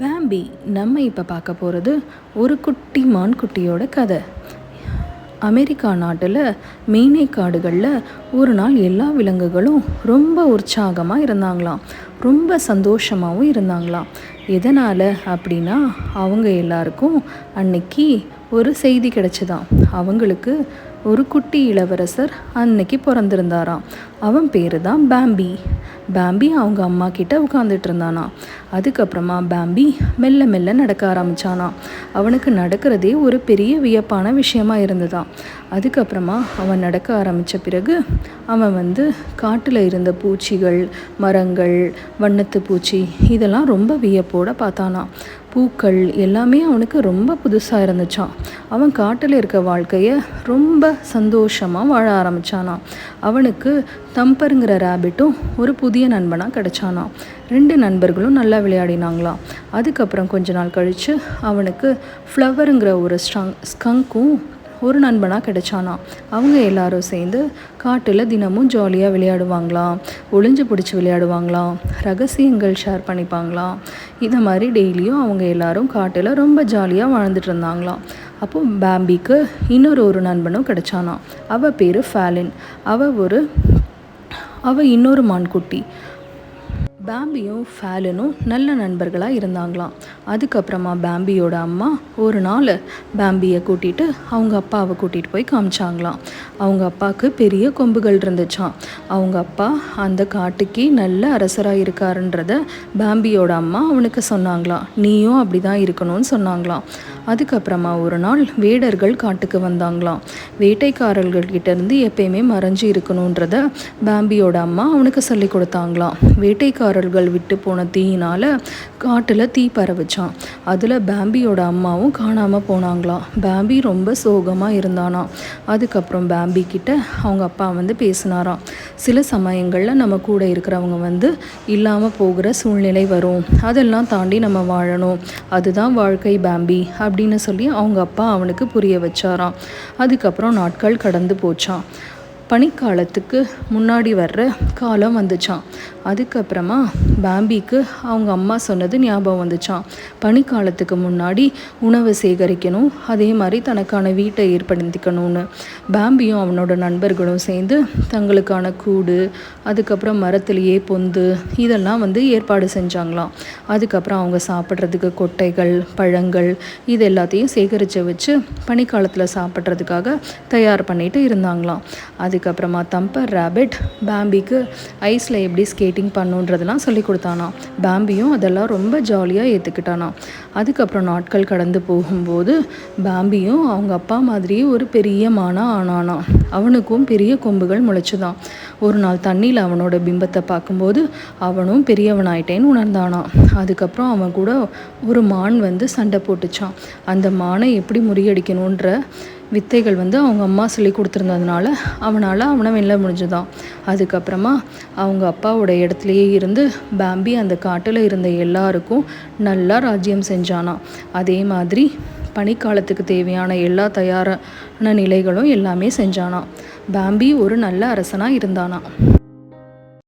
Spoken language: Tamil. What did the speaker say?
பேம்பி நம்ம இப்போ பார்க்க போகிறது ஒரு குட்டி மான் குட்டியோட கதை. அமெரிக்கா நாட்டில் மீனை காடுகளில் ஒரு நாள் எல்லா விலங்குகளும் ரொம்ப உற்சாகமாக இருந்தாங்களாம். ரொம்ப சந்தோஷமாகவும் இருந்தாங்களாம். எதனால் அப்படின்னா அவங்க எல்லாருக்கும் அன்னைக்கு ஒரு செய்தி கிடைச்சதாம் அவங்களுக்கு ஒரு குட்டி இளவரசர் அன்னைக்கு பிறந்திருந்தாராம். அவன் பேர் தான் பேம்பி. பேம்பி அவங்க அம்மா கிட்ட உட்காந்துட்டு இருந்தானா. அதுக்கப்புறமா பேம்பி மெல்ல மெல்ல நடக்க ஆரம்பிச்சானா அவனுக்கு நடக்கிறதே ஒரு பெரிய வியப்பான விஷயமா இருந்ததாம். அதுக்கப்புறமா அவன் நடக்க ஆரம்பித்த பிறகு அவன் வந்து காட்டில் இருந்த பூச்சிகள் மரங்கள் வண்ணத்து பூச்சி இதெல்லாம் ரொம்ப வியப்போட பார்த்தானா. பூக்கள் எல்லாமே அவனுக்கு ரொம்ப புதுசாக இருந்துச்சான் அவன் காட்டில் இருக்க வாழ்க்கையை ரொம்ப சந்தோஷமாக வாழ ஆரம்பித்தானான் அவனுக்கு தம்பருங்கிற ரேபிட்டும் ஒரு புதிய நண்பனாக கிடைச்சானாம் ரெண்டு நண்பர்களும் நல்லா விளையாடினாங்களாம் அதுக்கப்புறம் கொஞ்ச நாள் கழித்து அவனுக்கு ஃப்ளவருங்கிற ஒரு ஸ்டங் ஸ்கங்க்கும் ஒரு நண்பனாக கிடைச்சானா? அவங்க எல்லாரும் சேர்ந்து காட்டில் தினமும் ஜாலியாக விளையாடுவாங்களாம் ஒளிஞ்சு பிடிச்சி விளையாடுவாங்களாம் ரகசியங்கள் ஷேர் பண்ணிப்பாங்களாம் இதை மாதிரி டெய்லியும் அவங்க எல்லாரும் காட்டில் ரொம்ப ஜாலியாக வாழ்ந்துட்டு இருந்தாங்களாம் அப்போ பேம்பிக்கு இன்னொரு ஒரு நண்பனும் கிடைச்சானா? அவள் பேர் ஃபேலின் அவள் ஒரு அவள் இன்னொரு மான்குட்டி. பேம்பியும் ஃபேலனும் நல்ல நண்பர்களாக இருந்தாங்களாம். அதுக்கப்புறமா பேம்பியோட அம்மா ஒரு நாள் பேம்பியை கூட்டிகிட்டு அவங்க அப்பாவை கூட்டிகிட்டு போய் காமிச்சாங்களாம். அவங்க அப்பாவுக்கு பெரிய கொம்புகள் இருந்துச்சாம். அவங்க அப்பா அந்த காட்டுக்கு நல்ல அரசராக இருக்காருன்றத பேம்பியோட அம்மா அவனுக்கு சொன்னாங்களாம். நீயும் அப்படி தான் இருக்கணும்னு சொன்னாங்களாம். அதுக்கப்புறமா ஒரு நாள் வேடர்கள் காட்டுக்கு வந்தாங்களாம். வேட்டைக்காரர்கள்கிட்டேருந்து எப்பயுமே மறைஞ்சு இருக்கணுன்றத பேம்பியோட அம்மா அவனுக்கு சொல்லி கொடுத்தாங்களாம். வேட்டைக்காரர்கள் விட்டு போன தீயினால் காட்டில் தீ பரவிச்சான் அதில் பேம்பியோட அம்மாவும் காணாமல் போனாங்களாம். பேம்பி ரொம்ப சோகமாக இருந்தானாம் அதுக்கப்புறம் பேம்பி கிட்ட அவங்க அப்பா வந்து பேசினாராம். சில சமயங்களில் நம்ம கூட இருக்கிறவங்க வந்து இல்லாமல் போகிற சூழ்நிலை வரும். அதெல்லாம் தாண்டி நம்ம வாழணும். அதுதான் வாழ்க்கை பேம்பி அப்படின்னு சொல்லி அவங்க அப்பா அவனுக்கு புரிய வச்சாராம். அதுக்கப்புறம் நாட்கள் கடந்து போச்சான் பனிக்காலத்துக்கு முன்னாடி வர்ற காலம் வந்துச்சான் அதுக்கப்புறமா பேம்பிக்கு அவங்க அம்மா சொன்னது ஞாபகம் வந்துச்சான் பனிக்காலத்துக்கு முன்னாடி உணவை சேகரிக்கணும் அதே மாதிரி தனக்கான வீட்டை ஏற்படுத்திக்கணும்னு. பேம்பியும் அவனோட நண்பர்களும் சேர்ந்து தங்களுக்கான கூடு அதுக்கப்புறம் மரத்துலேயே பொந்து இதெல்லாம் வந்து ஏற்பாடு செஞ்சாங்களாம். அதுக்கப்புறம் அவங்க சாப்பிட்றதுக்கு கொட்டைகள் பழங்கள் இது எல்லாத்தையும் சேகரித்து வச்சு பனிக்காலத்தில் சாப்பிட்றதுக்காக தயார் பண்ணிட்டு இருந்தாங்களாம். அது அதுக்கப்புறமா தம்பர் ரேபிட் பேம்பிக்கு ஐஸில் எப்படி ஸ்கேட்டிங் பண்ணுன்றதெல்லாம் சொல்லி கொடுத்தானா பேம்பியும் அதெல்லாம் ரொம்ப ஜாலியாக ஏற்றுக்கிட்டானா அதுக்கப்புறம் நாட்கள் கடந்து போகும்போது பேம்பியும் அவங்க அப்பா மாதிரியே ஒரு பெரிய மானாக ஆனானா அவனுக்கும் பெரிய கொம்புகள் முளைச்சுதான் ஒரு நாள் தண்ணியில் அவனோட பிம்பத்தை பார்க்கும்போது அவனும் பெரியவனாயிட்டேன்னு உணர்ந்தானா அதுக்கப்புறம் அவன் கூட ஒரு மான் வந்து சண்டை போட்டுச்சான் அந்த மானை எப்படி முறியடிக்கணுன்ற வித்தைகள் வந்து அவங்க அம்மா சொல்லி கொடுத்துருந்ததுனால அவனால் அவனை வெல்ல முடிஞ்சுதான். அதுக்கப்புறமா அவங்க அப்பாவோட இடத்துலையே இருந்து பேம்பி அந்த காட்டில் இருந்த எல்லாருக்கும் நல்லா ராஜ்யம் செஞ்சானா. அதே மாதிரி பனிக்காலத்துக்கு தேவையான எல்லா தயாரான நிலைகளும் எல்லாமே செஞ்சானா. பேம்பி ஒரு நல்ல அரசனாக இருந்தானா.